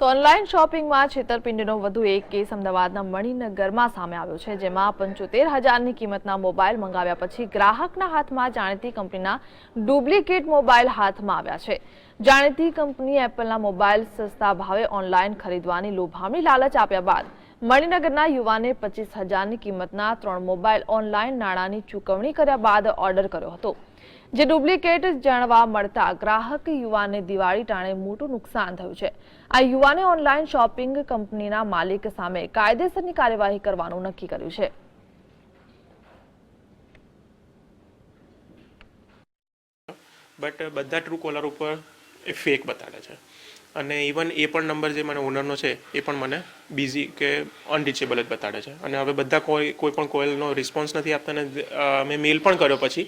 તો ઓનલાઈન શોપિંગમાં છેતરપિંડીનો વધુ એક કેસ અમદાવાદના મણિનગરમાં સામે આવ્યો છે, જેમાં પંચોતેર હજારની કિંમતના મોબાઈલ મંગાવ્યા પછી ગ્રાહકના હાથમાં જાણીતી કંપનીના ડુપ્લિકેટ મોબાઈલ હાથમાં આવ્યા છે. જાણીતી કંપની એપલના મોબાઈલ સસ્તા ભાવે ઓનલાઈન ખરીદવાની લોભામણી લાલચ આપ્યા બાદ મણિનગરના યુવાને પચીસ હજારની કિંમતના ત્રણ મોબાઈલ ઓનલાઈન નાણાંની ચૂકવણી કર્યા બાદ ઓર્ડર કર્યો હતો. જે ડુપ્લિકેટ જાણવા મળતા ગ્રાહક યુવાને દિવાળી ટાણે મોટું નુકસાન થયું છે. આ યુવાને ઓનલાઈન શોપિંગ કંપનીના માલિક સામે કાયદેસરની કાર્યવાહી કરવાનું નક્કી કર્યું છે. બટ બધા ટ્રુ કોલર ઉપર ફેક બતાડે છે. અને ઇવન એ પણ નંબર જે મને ઓનરનો છે એ પણ મને બિઝી કે અનરીચેબલ જ બતાડે છે. અને હવે બધા કોઈ કોઈ પણ કોઈલનો રિસ્પોન્સ નથી આપતા ને મેં મેલ પણ કર્યો પછી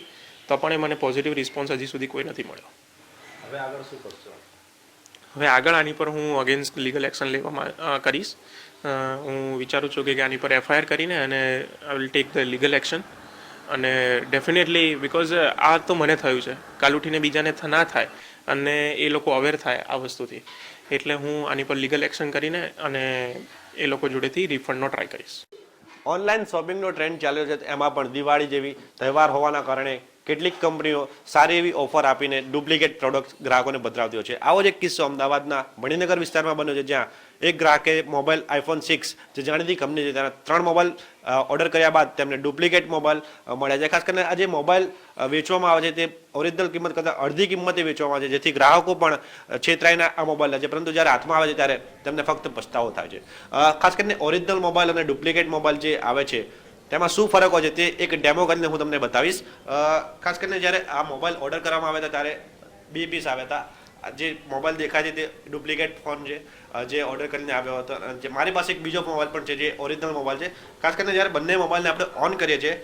તો પણ એ મને પોઝિટિવ રિસ્પોન્સ હજી સુધી કોઈ નથી મળ્યો. હવે આગળ શું કરશો? હવે આગળ આની પર હું અગેન્સ્ટ લીગલ એક્શન લેવામાં કરીશ. હું વિચારું છું કે આની પર એફઆઈઆર કરીને અને I will take the legal action અને ડેફિનેટલી બિકોઝ આ તો મને થયું છે. કાલ ઉઠીને બીજાને ના થાય અને એ લોકો અવેર થાય આ વસ્તુથી. એટલે હું આની પર લીગલ એક્શન કરીને અને એ લોકો જોડેથી રિફંડનો ટ્રાય કરીશ. ઓનલાઈન શોપિંગનો ટ્રેન્ડ ચાલ્યો છે. એમાં પણ દિવાળી જેવી તહેવાર હોવાના કારણે કેટલીક કંપનીઓ સારી એવી ઓફર આપીને ડુપ્લિકેટ પ્રોડક્ટ ગ્રાહકોને બતાવતી હોય છે. આવો જ એક કિસ્સો અમદાવાદના મણિનગર વિસ્તારમાં બન્યો છે, જ્યાં એક ગ્રાહકે મોબાઈલ આઈફોન સિક્સ જે જાણીતી કંપની છે, તેના ત્રણ મોબાઈલ ઓર્ડર કર્યા બાદ તેમને ડુપ્લિકેટ મોબાઈલ મળ્યા છે. ખાસ કરીને આ જે મોબાઈલ વેચવામાં આવે છે, તે ઓરિજિનલ કિંમત કરતાં અડધી કિંમતે વેચવામાં આવે છે, જેથી ગ્રાહકો પણ છેતરાયના આ મોબાઈલ લે છે. પરંતુ જ્યારે હાથમાં આવે છે, ત્યારે તેમને ફક્ત પસ્તાવો થાય છે. ખાસ કરીને ઓરિજિનલ મોબાઈલ અને ડુપ્લિકેટ મોબાઈલ જે આવે છે તેમાં શું ફરક હોય છે તે એક ડેમો કરીને હું તમને બતાવીશ. ખાસ કરીને જ્યારે આ મોબાઈલ ઓર્ડર કરવામાં આવ્યા હતા ત્યારે બે પીસ આવ્યા હતા જે મોબાઈલ દેખાય છે તે ડુપ્લિકેટ ફોન છે જે ઓર્ડર કરીને આવ્યો હતો. જે મારી પાસે એક બીજો મોબાઈલ પણ છે જે ઓરિજિનલ મોબાઈલ છે. ખાસ કરીને જ્યારે બંને મોબાઈલને આપણે ઓન કરીએ છીએ,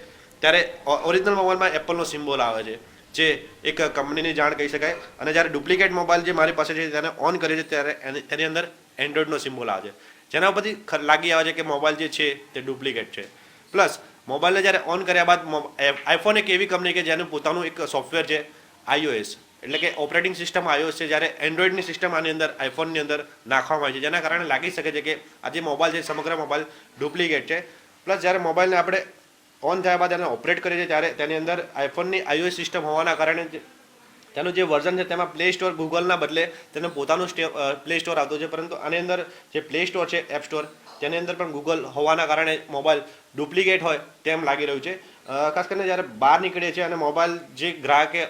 ત્યારે ઓરિજિનલ મોબાઈલમાં એપલનો સિમ્બોલ આવે છે, જે એક કંપનીની જાણ કહી શકાય. અને જ્યારે ડુપ્લિકેટ મોબાઈલ જે મારી પાસે છે તેને ઓન કરીએ છીએ, ત્યારે તેની અંદર એન્ડ્રોઈડનો સિમ્બોલ આવે છે. જેના ઉપરથી લાગી આવે છે કે મોબાઈલ જે છે તે ડુપ્લિકેટ છે. પ્લસ મોબાઈલને જ્યારે ઓન કર્યા બાદ આઈફોન એક એવી કંપની કે જેનું પોતાનું એક સોફ્ટવેર છે આઈઓએસ એટલે કે ઓપરેટિંગ સિસ્ટમ આઈઓએસ છે, જ્યારે એન્ડ્રોઈડની સિસ્ટમ આની અંદર આઈફોનની અંદર નાખવામાં આવી છે. જેના કારણે લાગી શકે છે કે આ જે મોબાઈલ છે સમગ્ર મોબાઈલ ડુપ્લિકેટ છે. પ્લસ જ્યારે મોબાઈલને આપણે ઓન થયા બાદ એને ઓપરેટ કરીએ છીએ, ત્યારે તેની અંદર આઈફોનની આઈઓએસ સિસ્ટમ હોવાના કારણે તેનું જે વર્ઝન છે તેમાં પ્લે સ્ટોર ગૂગલના બદલે તેનું પોતાનું પ્લે સ્ટોર આવતું છે. પરંતુ આની અંદર જે પ્લે સ્ટોર છે એપ સ્ટોર તેની અંદર પણ ગૂગલ હોવાના કારણે મોબાઈલ ડુપ્લિકેટ હોય તેમ લાગી રહ્યું છે. ખાસ કરીને જ્યારે બહાર નીકળીએ છીએ અને મોબાઈલ જે ગ્રાહકે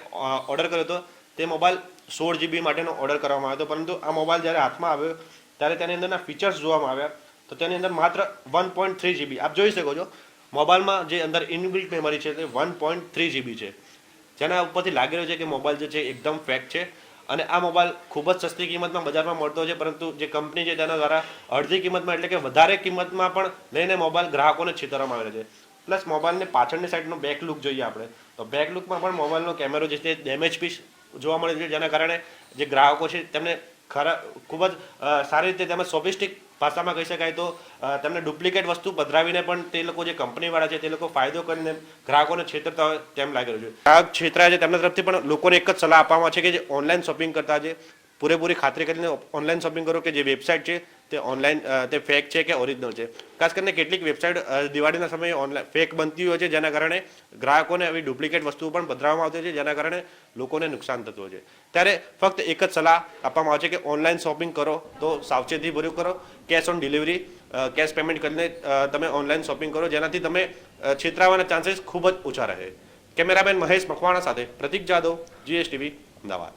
ઓર્ડર કર્યો હતો, તે મોબાઈલ સોળ જીબી માટેનો ઓર્ડર કરવામાં આવ્યો હતો. પરંતુ આ મોબાઈલ જ્યારે હાથમાં આવ્યો, ત્યારે તેની અંદરના ફીચર્સ જોવામાં આવ્યા, તો તેની અંદર માત્ર વન પોઈન્ટ થ્રી જીબી આપ જોઈ શકો છો મોબાઈલમાં જે અંદર ઇનબિલ્ટ મેમરી છે, તે વન પોઈન્ટ થ્રી જીબી છે. જેના ઉપરથી લાગી રહ્યું છે કે મોબાઈલ જે છે એકદમ ફેક છે. અને આ મોબાઈલ ખૂબ જ સસ્તી કિંમતમાં બજારમાં મળતો છે, પરંતુ જે કંપની છે તેના દ્વારા અડધી કિંમતમાં એટલે કે વધારે કિંમતમાં પણ લઈને મોબાઈલ ગ્રાહકોને છેતરવામાં આવે છે. પ્લસ મોબાઈલને પાછળની સાઈડનો બેક લુક જોઈએ આપણે. તો બેક લુકમાં પણ મોબાઈલનો કેમેરો જે છે ડેમેજ પીસ જોવા મળે છે, જેના કારણે જે ગ્રાહકો છે તેમને ખરા ખૂબ જ સારી રીતે તેમજ સોફિસ્ટિક ભાષામાં કહી શકાય તો તેમને ડુપ્લિકેટ વસ્તુ પધરાવીને પણ તે લોકો જે કંપનીવાળા છે તે લોકો ફાયદો કરીને ગ્રાહકોને છેતરતા હોય તેમ લાગી રહ્યું છે. ગ્રાહક છેતરાય છે તેમના તરફથી પણ લોકોને એક જ સલાહ આપવામાં છે કે જે ઓનલાઈન શોપિંગ કરતા છે પૂરેપૂરી ખાતરી કરીને ઓનલાઈન શોપિંગ કરો કે જે વેબસાઇટ છે તે ઓનલાઈન તે ફેક છે કે ઓરિજિનલ છે? ખાસ કરીને કેટલીક વેબસાઇટ દિવાળીના સમયે ઓનલાઈન ફેક બનતી હોય છે, જેના કારણે ગ્રાહકોને આવી ડુપ્લિકેટ વસ્તુઓ પણ પધરાવવામાં આવતી છે, જેના કારણે લોકોને નુકસાન થતું હોય છે. ત્યારે ફક્ત એક જ સલાહ આપવામાં આવે છે કે ઓનલાઈન શોપિંગ કરો, તો સાવચેતી ભર્યું કરો cash on delivery cash payment કરીને તમે ઓનલાઈન શોપિંગ કરો, જેનાથી તમે છેતરાવાના ચાન્સીસ ખૂબ જ ઓછા રહે. કેમેરામેન મહેશ મકવાણા સાથે પ્રતિક જાદવ જીએસટીવી અમદાવાદ.